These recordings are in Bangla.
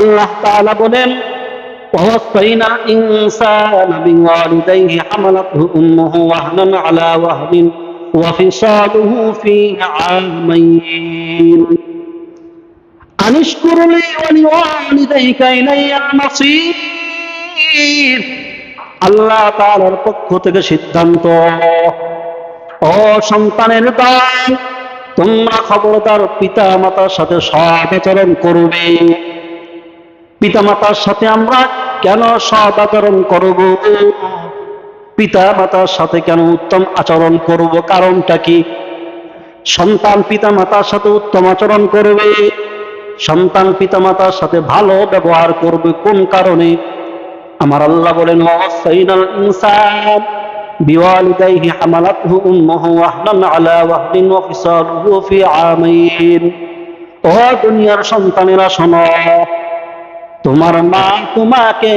আল্লাহ তাআলা বলেন ووصينا الإنسان بوالديه حملته أمه وهنا على وهن وفصاله في عامين أن اشكر لي ولوالديك إلي المصير আল্লাহ তাআলার পক্ষ থেকে সিদ্ধান্ত ও সন্তানের দল তোমরা খবরদার পিতা মাতার সাথে সৎ আচরণ করবে পিতা মাতার সাথে আমরা কেন সৎ আচরণ করব? পিতা মাতার সাথে কেন উত্তম আচরণ করব? কারণটা কি? সন্তান পিতা মাতার সাথে উত্তম আচরণ করবে? সন্তান পিতা মাতার সাথে ভালো ব্যবহার করবে কোন কারণে? আমার আল্লাহ বলেন ও দুনিয়ার সন্তানেরা শোনো তোমার মা তোমাকে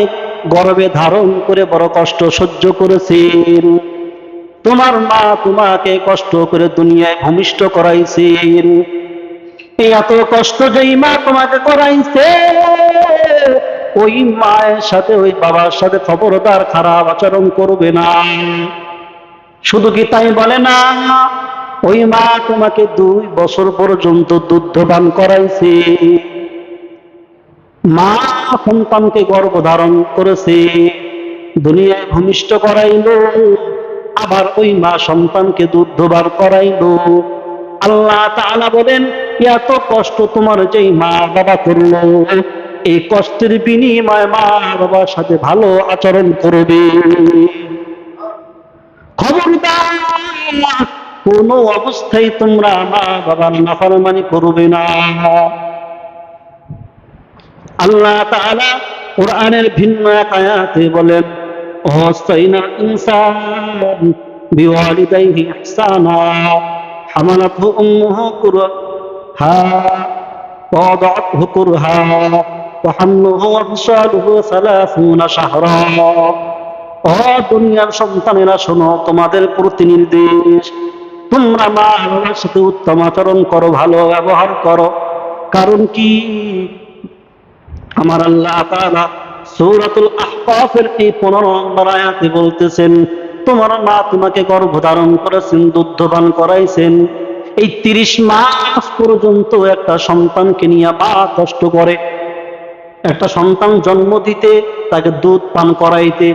গর্ভে ধারণ করে বড় কষ্ট সহ্য করেছেন তোমার মা তোমাকে কষ্ট করে দুনিয়ায় ভূমিষ্ঠ করাইছেন এই এত কষ্ট যেই মা তোমাকে করাইছে, ওই মায়ের সাথে, ওই বাবার সাথে খবরদার খারাপ আচরণ করবে না। শুধু কি তাই বলে না, ওই মা তোমাকে দুই বছর পর্যন্ত দুধ পান করাইছে। মা সন্তানকে গর্ভধারণ করেছে, দুনিয়ায় ভূমিষ্ঠ করাইল, আবার ওই মা সন্তানকে দুধবার করাইল। আল্লাহ তাআলা বলেন, এত কষ্ট তোমার যেই মা বাবা করল, এই কষ্টের বিনিময় মা বাবার সাথে ভালো আচরণ করবে। খবরদার, কোন অবস্থায় তোমরা মা বাবার নাফরমানি করবে না। আল্লাহ তাআলা কোরআনের ভিন্ন এক আয়াতে বলেন ওয়াসাইনা ইনসান বিওয়ালিদাইহি ইহসানা হামালাতহু উম্মুহু কুরহা ووضعته كرها وحمله وفصاله ثلاثون شهرا ও দুনিয়ার সন্তানেরা শোনো তোমাদের প্রতি নির্দেশ তোমরা মা বাবার সাথে উত্তম আচরণ করো ভালো ব্যবহার করো কারণ কি আমার আল্লাহ তাআলা সূরাতুল আহকাফের এই 15 নম্বর আয়াতে বলতেছেন, তোমার মা তোমাকে গর্ভধারণ করেছেন দুগ্ধপান করাইছেন। এই 30 মাস পর্যন্ত একটা সন্তানকে নিয়ে মা কষ্ট করে। একটা সন্তান জন্ম দিতে, তাকে দুধ পান করাইতে।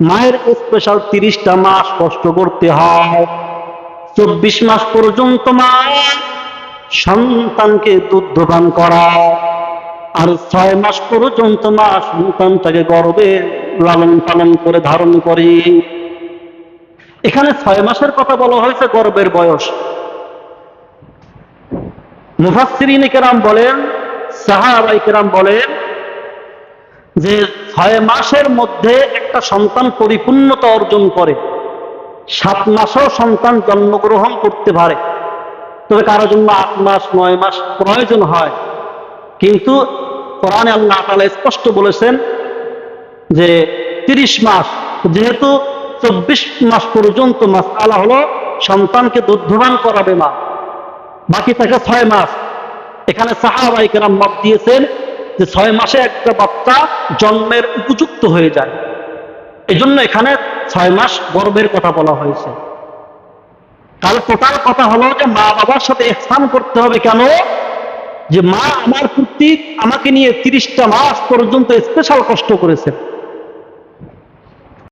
মায়ের স্পেশাল তিরিশটা মাস কষ্ট করতে হয়। চব্বিশ মাস পর্যন্ত মা সন্তানকে দুধ পান করায়। আর ছয় মাস পর্যন্ত মা সন্তানটাকে গর্বে লালন পালন করে ধারণ করে। এখানে ছয় মাসের কথা বলা হয়েছে গর্বের বয়স। মুফাসসিরিন কেরাম বলেন, সাহাবাই কেরাম বলেন যে ছয় মাসের মধ্যে একটা সন্তান পরিপূর্ণতা অর্জন করে। সাত মাসও সন্তান জন্মগ্রহণ করতে পারে। তবে কারও জন্য আট মাস, নয় মাস প্রয়োজন হয়। কিন্তু কোরআনে আল্লাহ তাআলা স্পষ্ট বলেছেন যে তিরিশ মাস, যেহেতু চব্বিশ মাস পর্যন্ত মাস আলা হলো সন্তানকে দুধবান করাবে মা বাকি থাকে ছয় মাস। এখানে সাহাবাই কেরাম মত দিয়েছেন যে ছয় মাসে একটা বাচ্চা জন্মের উপযুক্ত হয়ে যায়। এজন্য এখানে ছয় মাস গর্ভের কথা বলা হয়েছে। তাহলে টোটাল কথা হলো যে মা বাবার সাথে স্থান করতে হবে কেন? যে মা আমার প্রতি আমাকে নিয়ে তিরিশটা মাস পর্যন্ত স্পেশাল কষ্ট করেছে